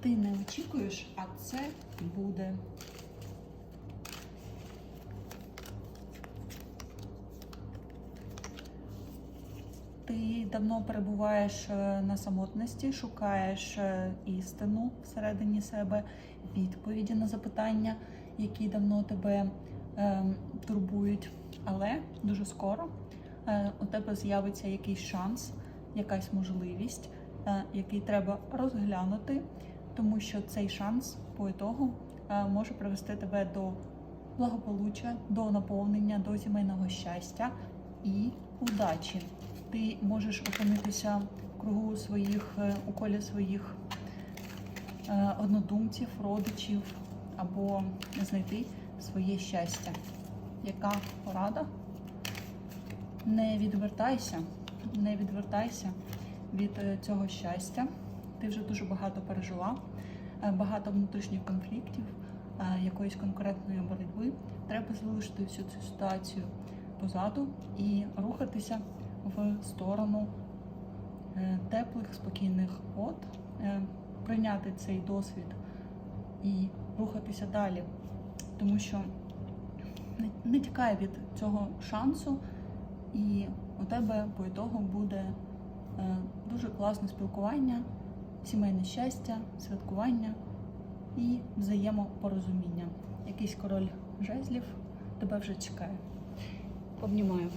Ти не очікуєш, а це буде. Ти давно перебуваєш е, на самотності, шукаєш е, істину всередині себе, відповіді на запитання, які давно тебе е, турбують. Але дуже скоро е, у тебе з'явиться якийсь шанс, якась можливість, е, який треба розглянути, тому що цей шанс по ітогу е, може привести тебе до благополуччя, до наповнення, до сімейного щастя і удачі. Ти можеш опинитися в кругу своїх е, у колі своїх е, однодумців, родичів або знайти своє щастя. Яка порада? Не відвертайся, не відвертайся від цього щастя. Ти вже дуже багато пережила, е, багато внутрішніх конфліктів, е, якоїсь конкретної боротьби. Треба залишити всю цю ситуацію позаду і рухатися в сторону е, теплих, спокійних е, прийняти цей досвід і рухатися далі, тому що не, тікай від цього шансу, і у тебе по ітогу буде дуже класне спілкування, сімейне щастя, святкування і взаємопорозуміння. Якийсь король жезлів тебе вже чекає. Обнімаю.